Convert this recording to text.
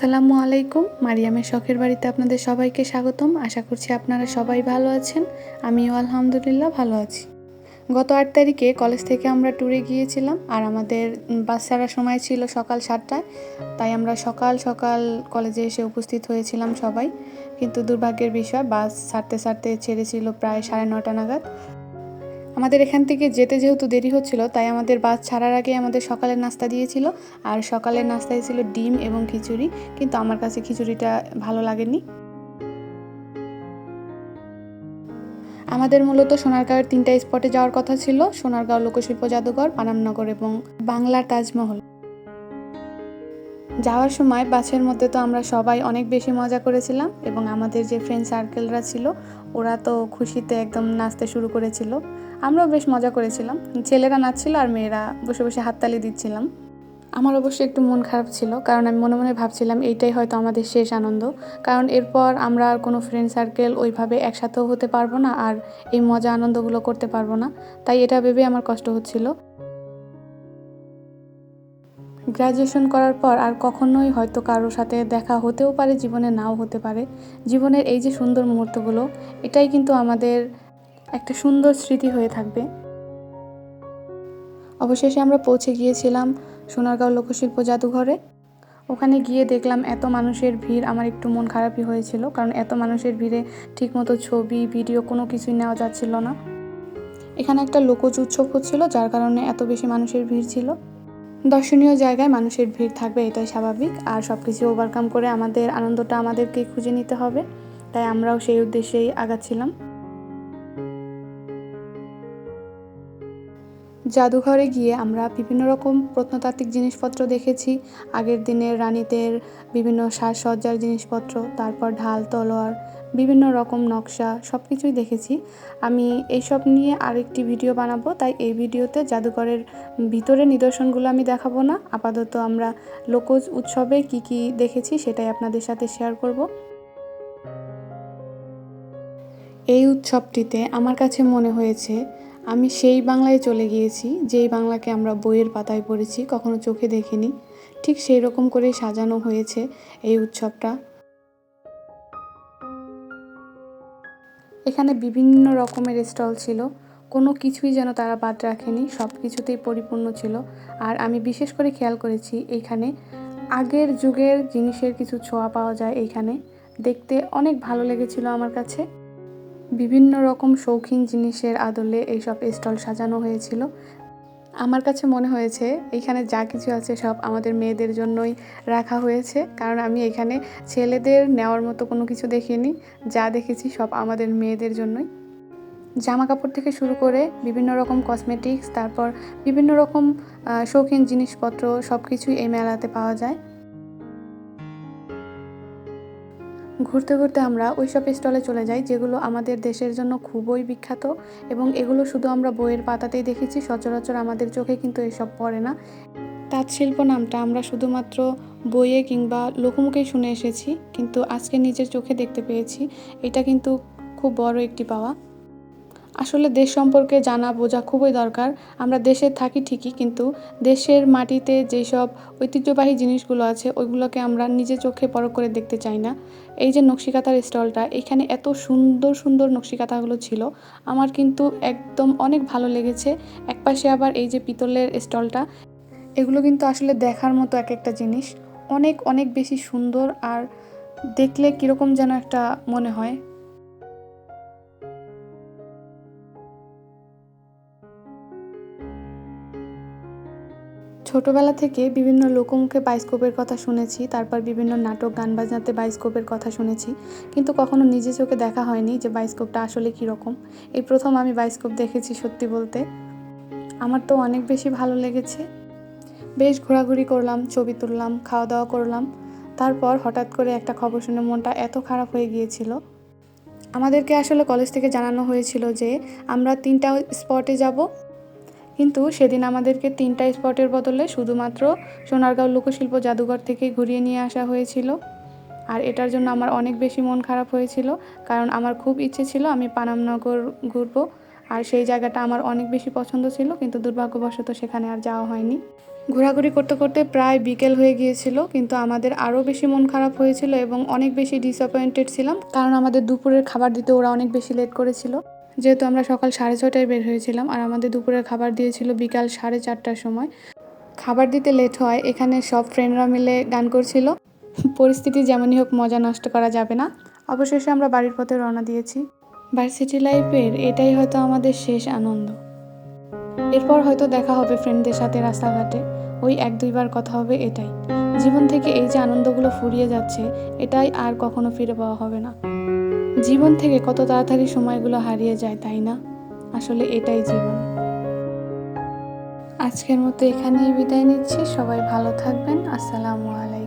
আসসালামু আলাইকুম। মারিয়ামের শখের বাড়িতে আপনাদের সবাইকে স্বাগতম। আশা করছি আপনারা সবাই ভালো আছেন। আমিও আলহামদুলিল্লাহ ভালো আছি। গত আট তারিখে কলেজ থেকে আমরা ট্যুরে গিয়েছিলাম আর আমাদের বাস ছাড়ার সময় ছিল সকাল সাতটায়। তাই আমরা সকাল সকাল কলেজে এসে উপস্থিত হয়েছিলাম সবাই। কিন্তু দুর্ভাগ্যের বিষয়, বাস ছাড়তে ছাড়তে ছেড়েছিল প্রায় সাড়ে নটা নাগাদ। আমাদের এখান থেকে যেতে যেহেতু দেরি হচ্ছিল, তাই আমাদের বাস ছাড়ার আগে আমাদের সকালের নাস্তা দিয়েছিল। আর সকালের নাস্তায় ছিল ডিম এবং খিচুড়ি, কিন্তু আমার কাছে খিচুড়িটা ভালো লাগেনি। আমাদের মূলত সোনারগাঁওয়ের তিনটা স্পটে যাওয়ার কথা ছিল, সোনারগাঁও লোকশিল্প জাদুঘর, পানামনগর এবং বাংলার তাজমহল। যাওয়ার সময় বাসের মধ্যে তো আমরা সবাই অনেক বেশি মজা করেছিলাম এবং আমাদের যে ফ্রেন্ড সার্কেলরা ছিল, ওরা তো খুশিতে একদম নাচতে শুরু করেছিল। আমরাও বেশ মজা করেছিলাম। ছেলেরা নাচছিল আর মেয়েরা বসে বসে হাততালি দিচ্ছিলাম। আমার অবশ্যই একটু মন খারাপ ছিল, কারণ আমি মনে মনে ভাবছিলাম এইটাই হয়তো আমাদের শেষ আনন্দ। কারণ এরপর আমরা আর কোনো ফ্রেন্ড সার্কেল ওইভাবে একসাথেও হতে পারব না আর এই মজা আনন্দগুলো করতে পারব না। তাই এটা ভেবে আমার কষ্ট হচ্ছিল। গ্র্যাজুয়েশন করার পর আর কখনোই হয়তো কারোর সাথে দেখা হতেও পারে, জীবনে নাও হতে পারে। জীবনের এই যে সুন্দর মুহূর্তগুলো, এটাই কিন্তু আমাদের একটা সুন্দর স্মৃতি হয়ে থাকবে। অবশেষে আমরা পৌঁছে গিয়েছিলাম সোনারগাঁও লোকশিল্প জাদুঘরে। ওখানে গিয়ে দেখলাম এত মানুষের ভিড়, আমার একটু মন খারাপই হয়েছিল, কারণ এত মানুষের ভিড়ে ঠিকমতো ছবি, ভিডিও কোনো কিছুই নেওয়া যাচ্ছিল না। এখানে একটা লোকজ উৎসব হচ্ছিল, যার কারণে এত বেশি মানুষের ভিড় ছিল। দর্শনীয় জায়গায় মানুষের ভিড় থাকবে, এটাই স্বাভাবিক। আর সব কিছু ওভারকাম করে আমাদের আনন্দটা আমাদেরকেই খুঁজে নিতে হবে। তাই আমরাও সেই উদ্দেশ্যেই আগাচ্ছিলাম। জাদুঘরে গিয়ে আমরা বিভিন্ন রকম প্রত্নতাত্ত্বিক জিনিসপত্র দেখেছি। আগের দিনের রানীদের বিভিন্ন সাজসজ্জার জিনিসপত্র, তারপর ঢাল, তলোয়ার, বিভিন্ন রকম নকশা সব কিছুই দেখেছি। আমি এইসব নিয়ে আরেকটি ভিডিও বানাবো, তাই এই ভিডিওতে জাদুঘরের ভিতরে নিদর্শনগুলো আমি দেখাবো না। আপাতত আমরা লোকজ উৎসবে কি কি দেখেছি সেটাই আপনাদের সাথে শেয়ার করব। এই উৎসবটিতে আমার কাছে মনে হয়েছে আমি সেই বাংলায় চলে গিয়েছি, যেই বাংলাকে আমরা বইয়ের পাতায় পড়েছি, কখনো চোখে দেখিনি। ঠিক সেই রকম করেই সাজানো হয়েছে এই উৎসবটা। এখানে বিভিন্ন রকমের স্টল ছিল। কোনো কিছুই যেন তারা বাদ রাখেনি, সব কিছুতেই পরিপূর্ণ ছিল। আর আমি বিশেষ করে খেয়াল করেছি এইখানে আগের যুগের জিনিসের কিছু ছোঁয়া পাওয়া যায় এইখানে দেখতে অনেক ভালো লেগেছিল আমার কাছে। বিভিন্ন রকম শৌখিন জিনিসের আদলে এইসব স্টল সাজানো হয়েছিল। আমার কাছে মনে হয়েছে, এখানে যা কিছু আছে সব আমাদের মেয়েদের জন্যই রাখা হয়েছে। কারণ আমি এখানে ছেলেদের নেওয়ার মতো কোনো কিছু দেখিনি, যা দেখেছি সব আমাদের মেয়েদের জন্যই। জামা কাপড় থেকে শুরু করে বিভিন্ন রকম কসমেটিক্স তারপর বিভিন্ন রকম শৌখিন জিনিসপত্র সব কিছুই এই মেলাতে পাওয়া যায়। ঘুরতে ঘুরতে আমরা ওই সব স্টলে চলে যাই, যেগুলো আমাদের দেশের জন্য খুবই বিখ্যাত এবং এগুলো শুধু আমরা বইয়ের পাতাতেই দেখেছি, সচরাচর আমাদের চোখে কিন্তু এসব পড়ে না। তাঁত শিল্প নামটা আমরা শুধুমাত্র বইয়ে কিংবা লোকমুখেই শুনে এসেছি, কিন্তু আজকে নিজের চোখে দেখতে পেয়েছি, এটা কিন্তু খুব বড় একটি পাওয়া। আসলে দেশ সম্পর্কে জানা বোঝা খুবই দরকার। আমরা দেশে থাকি ঠিকই, কিন্তু দেশের মাটিতে যেসব ঐতিহ্যবাহী জিনিসগুলো আছে, ওইগুলোকে আমরা নিজে চোখে পরখ করে দেখতে চাই না। এই যে নকশিকাতার স্টলটা, এখানে এত সুন্দর সুন্দর নকশিকাতাগুলো ছিল। আমার কিন্তু একদম অনেক ভালো লেগেছে। একপাশে আবার এই যে পিতলের স্টলটা, এগুলো কিন্তু আসলে দেখার মতো এক একটা জিনিস। অনেক অনেক বেশি সুন্দর আর দেখলে কীরকম যেন একটা মনে হয়। ছোটবেলা থেকে বিভিন্ন লোকমুখে বাইস্কোপের কথা শুনেছি, তারপর বিভিন্ন নাটক, গান বাজনাতে বাইস্কোপের কথা শুনেছি। কিন্তু কখনো নিজে চোখে দেখা হয়নি যে বাইস্কোপটা আসলে কীরকম। এই প্রথম আমি বাইস্কোপ দেখেছি সত্যি বলতে। আমার তো অনেক বেশি ভালো লেগেছে। বেশ ঘোরাঘুরি করলাম, ছবি তুললাম খাওয়া দাওয়া করলাম। তারপর হঠাৎ করে একটা খবর শুনে মনটা এত খারাপ হয়ে গিয়েছিল। আমাদেরকে আসলে কলেজ থেকে জানানো হয়েছিল যে, আমরা তিনটা স্পটে যাব। কিন্তু সেদিন আমাদেরকে তিনটা স্পটের বদলে শুধুমাত্র সোনারগাঁও লোকশিল্প জাদুঘর থেকে ঘুরিয়ে নিয়ে আসা হয়েছিল। আর এটার জন্য আমার অনেক বেশি মন খারাপ হয়েছিল, কারণ আমার খুব ইচ্ছে ছিল আমি পানামনগর ঘুরবো। আর সেই জায়গাটা আমার অনেক বেশি পছন্দ ছিল, কিন্তু দুর্ভাগ্যবশত সেখানে আর যাওয়া হয়নি। ঘোরাঘুরি করতে করতে প্রায় বিকেল হয়ে গিয়েছিল, কিন্তু আমাদের আরও বেশি মন খারাপ হয়েছিল এবং অনেক বেশি ডিসঅ্যাপয়েন্টেড ছিলাম, কারণ আমাদের দুপুরের খাবার দিতে ওরা অনেক বেশি লেট করেছিল। যেহেতু আমরা সকাল সাড়ে ছটায় বের হয়েছিলাম আর আমাদের দুপুরের খাবার দিয়েছিল বিকাল সাড়ে চারটার সময়। খাবার দিতে লেট হয়, এখানে সব ফ্রেন্ডরা মিলে গান করছিল। পরিস্থিতি যেমনই হোক, মজা নষ্ট করা যাবে না। অবশেষে আমরা বাড়ির পথে রওনা দিয়েছি। ভার্সিটি লাইফের এটাই হয়তো আমাদের শেষ আনন্দ। এরপর হয়তো দেখা হবে ফ্রেন্ডদের সাথে রাস্তাঘাটে। ওই এক দুইবার কথা হবে এটাই। জীবন থেকে এই যে আনন্দগুলো ফুরিয়ে যাচ্ছে, এটাই আর কখনো ফিরে পাওয়া হবে না। জীবন থেকে কত তাড়াতাড়ি সময়গুলো হারিয়ে যায়, তাই না? আসলে এটাই জীবন। আজকের মতো এখানেই বিদায় নিচ্ছি। সবাই ভালো থাকবেন। আসসালামু আলাইকুম।